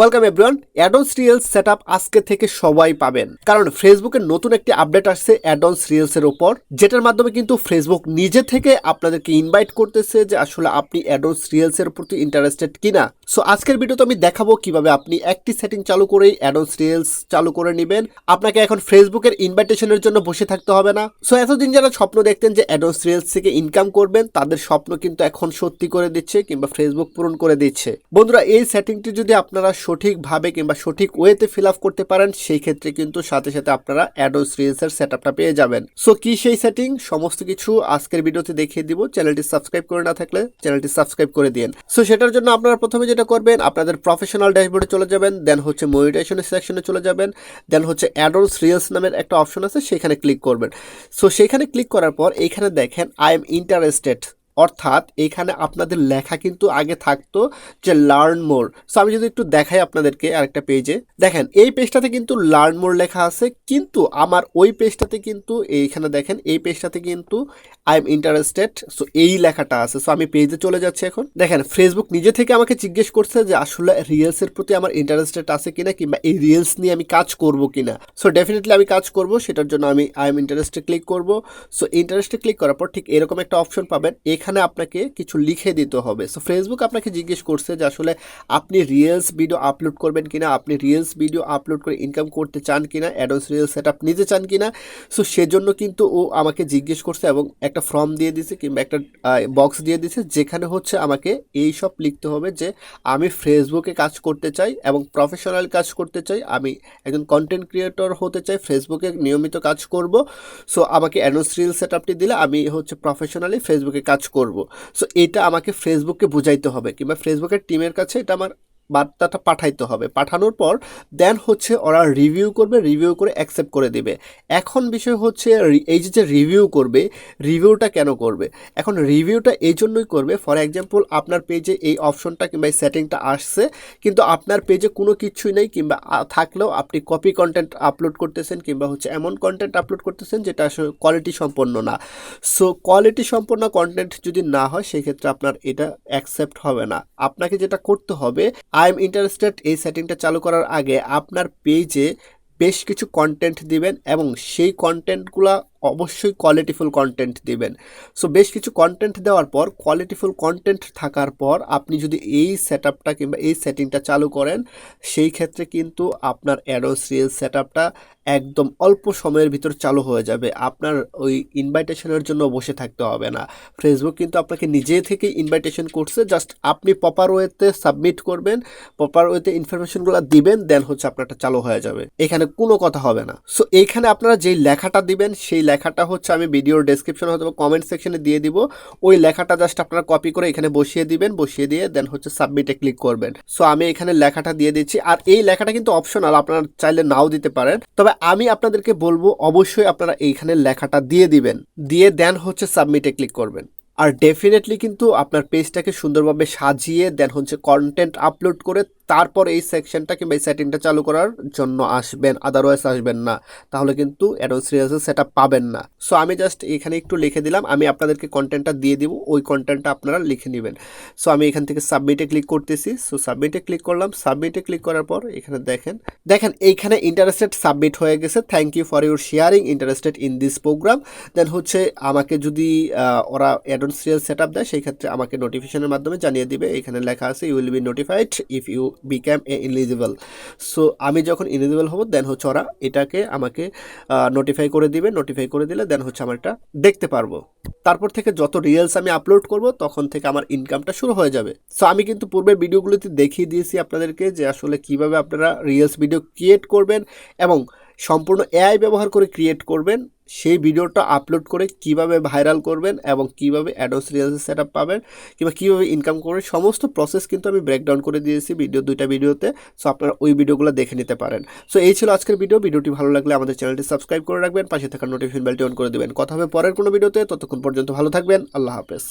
Welcome everyone অ্যাডন্স reels set আজকে থেকে সবাই পাবেন। কারণ ফেসবুকের নতুন একটি আপডেট আসছে অ্যাডন্স রিলস এর উপর। যেটার মাধ্যমে কিন্তু ফেসবুক নিজে থেকে আপনাদেরকে ইনভাইট করতেছে যে আসলে আপনি অ্যাডন্স রিলস এর প্রতি ইন্টারেস্টেড কিনা। সো আজকের ভিডিওতে আমি দেখাবো কীভাবে আপনি একটি সেটিং চালু করেই অ্যাডন্স রিলস চালু করে নেবেন। আপনাকে এখন ফেসবুকের ইনভাইটেশনের জন্য বসে থাকতে হবে না। সো এতদিন যারা স্বপ্ন দেখতেন যে অ্যাডন্স রিলস থেকে ইনকাম করবেন, তাদের স্বপ্ন কিন্তু এখন সত্যি করে দিচ্ছে কিংবা ফেসবুক পূরণ করে দিচ্ছে। বন্ধুরা, এই সেটিংটি যদি আপনারা সঠিকভাবে কিংবা সঠিক ওয়েতে ফিল আপ করতে পারেন, সেই ক্ষেত্রে কিন্তু সাথে সাথে আপনারা অ্যাডোস রিলসের সেট আপটা পেয়ে যাবেন। সো কি সেই সেটিং? সমস্ত কিছু আজকের ভিডিওতে দেখিয়ে দিব। চ্যানেলটি সাবস্ক্রাইব করে না থাকলে চ্যানেলটি সাবস্ক্রাইব করে দিন সো সেটার জন্য আপনারা প্রথমে যেটা করবেন, আপনাদের প্রফেশনাল ড্যাশবোর্ডে চলে যাবেন, দেন হচ্ছে মনিটাইজেশনের সেকশনে চলে যাবেন, দেন হচ্ছে অ্যাডোস রিলস নামের একটা অপশন আছে, সেখানে ক্লিক করবেন। সো সেখানে ক্লিক করার পর এইখানে দেখেন আই এম ইন্টারেস্টেড অর্থাৎ এখানে আপনাদের লেখা কিন্তু আগে থাকতো যে লার্ন মোর সো আমি যদি একটু দেখাই আপনাদেরকে আরেকটা পেজে দেখেন, এই পেজটাতে কিন্তু লার্ন মোর লেখা আছে, কিন্তু আমার ওই পেজটাতে কিন্তু, এইখানে দেখেন, এই পেজটাতে কিন্তু আই এম ইন্টারেস্টেড সো এই লেখাটা আছে। সো আমি পেজে চলে যাচ্ছি এখন। দেখেন ফেসবুক নিজে থেকে আমাকে জিজ্ঞেস করছে যে, আসলে রিলসের প্রতি আমার ইন্টারেস্টেড আছে কিনা, কিংবা এই রিলস নিয়ে আমি কাজ করব কিনা। সো ডেফিনেটলি আমি কাজ করব, সেটার জন্য আমি আই এম ইন্টারেস্টে ক্লিক করব। সো ইন্টারেস্টে ক্লিক করার পর ঠিক এরকম একটা অপশন পাবেন। এখানে আপনাকে কিছু লিখে দিতে হবে। সো ফেসবুক আপনাকে জিজ্ঞেস করছে যে আসলে আপনি রিলস ভিডিও আপলোড করবেন কিনা, আপনি রিলস ভিডিও আপলোড করে ইনকাম করতে চান কিনা অ্যাডোস রিলস সেট আপ নিতে চান কিনা। সো সেজন্য কিন্তু ও আমাকে জিজ্ঞেস করছে এবং একটা ফর্ম দিয়ে দিছে কিংবা একটা বক্স দিয়ে দিছে, যেখানে হচ্ছে আমাকে এই সব লিখতে হবে যে আমি ফেসবুকে কাজ করতে চাই এবং প্রফেশনাল কাজ করতে চাই, আমি একজন কন্টেন্ট ক্রিয়েটর হতে চাই ফেসবুকে নিয়মিত কাজ করব। সো আমাকে অ্যাডোস রিল সেট আপটি দিলে আমি হচ্ছে প্রফেশনালি ফেসবুকে কাজ করব। সো এটা আমাকে ফেসবুককে বোঝাইতে হবে কিংবা ফেসবুকের টিমের কাছে এটা আমার বার্তাটা পাঠাইতে হবে। পাঠানোর পর দেন হচ্ছে ওরা রিভিউ করবে রিভিউ করে অ্যাকসেপ্ট করে দিবে। এখন বিষয় হচ্ছে এই যে রিভিউ করবে রিভিউটা কেন করবে? এখন রিভিউটা এই জন্যই করবে ফর এক্সাম্পল আপনার পেজে এই অপশনটা কিংবা এই সেটিংটা আসছে, কিন্তু আপনার পেজে কোনো কিছুই নেই, কিংবা থাকলেও আপনি কপি কন্টেন্ট আপলোড করতেছেন, কিংবা হচ্ছে এমন কন্টেন্ট আপলোড করতেছেন, যেটা আসলে কোয়ালিটি সম্পন্ন না। সো কোয়ালিটি সম্পন্ন কন্টেন্ট যদি না হয়, সেক্ষেত্রে আপনার এটা অ্যাকসেপ্ট হবে না। আপনাকে যেটা করতে হবে আই এম ইন্টারেস্টেড এই সেটিংটা চালু করার আগে আপনার পেজে বেশ কিছু কন্টেন্ট দিবেন এবং সেই কন্টেন্টগুলো অবশ্যই কোয়ালিটিফুল কন্টেন্ট দিবেন। সো বেশ কিছু কন্টেন্ট দেওয়ার পর কোয়ালিটিফুল কন্টেন্ট থাকার পর আপনি যদি এই সেট আপটা কিংবা এই সেটিংটা চালু করেন, সেই ক্ষেত্রে কিন্তু আপনার অ্যাডোস রিল সেট আপটা একদম অল্প সময়ের ভিতর চালু হয়ে যাবে। আপনার ওই ইনভাইটেশনের জন্য বসে থাকতে হবে না। ফেসবুক কিন্তু আপনাকে নিজে থেকে ইনভাইটেশন করছে জাস্ট আপনি প্রপার ওয়েতে সাবমিট করবেন প্রপার ওয়েতে ইনফরমেশনগুলো দিবেন দেন হচ্ছে আপনারটা চালু হয়ে যাবে। এখানে কোনো কথা হবে না। সো এইখানে আপনারা যেই লেখাটা দিবেন, সেই লেখাটা হচ্ছে আমি ভিডিওর ডেসক্রিপশন অথবা কমেন্ট সেকশনে দিয়ে দিব। ওই লেখাটা জাস্ট আপনারা কপি করে এখানে বসিয়ে দিবেন, বসিয়ে দিয়ে দেন হচ্ছে সাবমিটে ক্লিক করবেন। সো আমি এখানে লেখাটা দিয়ে দিচ্ছি। আর এই লেখাটা কিন্তু অপশনাল আপনারা চাইলে নাও দিতে পারেন। তবে আমি আপনাদেরকে বলব, অবশ্যই আপনারা এইখানে লেখাটা দিয়ে দিবেন। দিয়ে দেন হচ্ছে সাবমিটে ক্লিক করবেন। আর ডেফিনেটলি কিন্তু আপনার পেজটাকে সুন্দরভাবে সাজিয়ে দেন হচ্ছে কন্টেন্ট আপলোড করে তারপর এই সেকশনটা কিংবা এই সেটিংটা চালু করার জন্য আসবেন আদারওয়াইজ আসবেন না। তাহলে কিন্তু অ্যাডোস রিলসের সেটা পাবেন না। সো আমি জাস্ট এখানে একটু লিখে দিলাম। আমি আপনাদেরকে কন্টেন্টটা দিয়ে দিব। ওই কন্টেন্টটা আপনারা লিখে নেবেন। সো আমি এখান থেকে সাবমিটে ক্লিক করতেছি। সো সাবমিটে ক্লিক করলাম। সাবমিটে ক্লিক করার পর এখানে দেখেন দেখেন এইখানে ইন্টারেস্টেড সাবমিট হয়ে গেছে। Thank you for your sharing interested in this program then হচ্ছে আমাকে যদি ওরা অ্যাডন সিরিয়াল সেট আপ দেয়, সেই ক্ষেত্রে আমাকে নোটিফিকেশনের মাধ্যমে জানিয়ে দিবে। এখানে লেখা আছে you will be notified if you become a eligible so আমি যখন ইলিজিবল হব দেন হচ্ছে ওরা এটাকে আমাকে নোটিফাই করে দিবে নোটিফাই করে দিলে দেন হচ্ছে আমার এটা দেখতে পারব। তারপর থেকে যত রিলস আমি আপলোড করব, তখন থেকে আমার ইনকামটা শুরু হয়ে যাবে। সো আমি কিন্তু পূর্বে ভিডিওগুলোতে দেখিয়ে দিয়েছি আপনাদেরকে যে আসলে কীভাবে আপনারা রিলস ভিডিও ক্রিয়েট করবেন এবং সম্পূর্ণ এআই ব্যবহার করে ক্রিয়েট করবেন, সেই ভিডিওটা আপলোড করে কীভাবে ভাইরাল করবেন এবং কীভাবে অ্যাডোস রিলস সেট আপ পাবেন কিংবা কীভাবে ইনকাম করবেন, সমস্ত প্রসেস কিন্তু আমি ব্রেকডাউন করে দিয়েছি ভিডিও দুইটা ভিডিওতে সো আপনারা ওই ভিডিওগুলো দেখে নিতে পারেন। সো এই ছিল আজকের ভিডিও ভিডিওটি ভালো লাগলে আমাদের চ্যানেলটি সাবস্ক্রাইব করে রাখবেন, পাশে থাকা নোটিফিকেশন বেলটি অন করে দেবেন। কথা হবে পরের কোনো ভিডিওতে ততক্ষণ পর্যন্ত ভালো থাকবেন, আল্লাহ হাফেজ।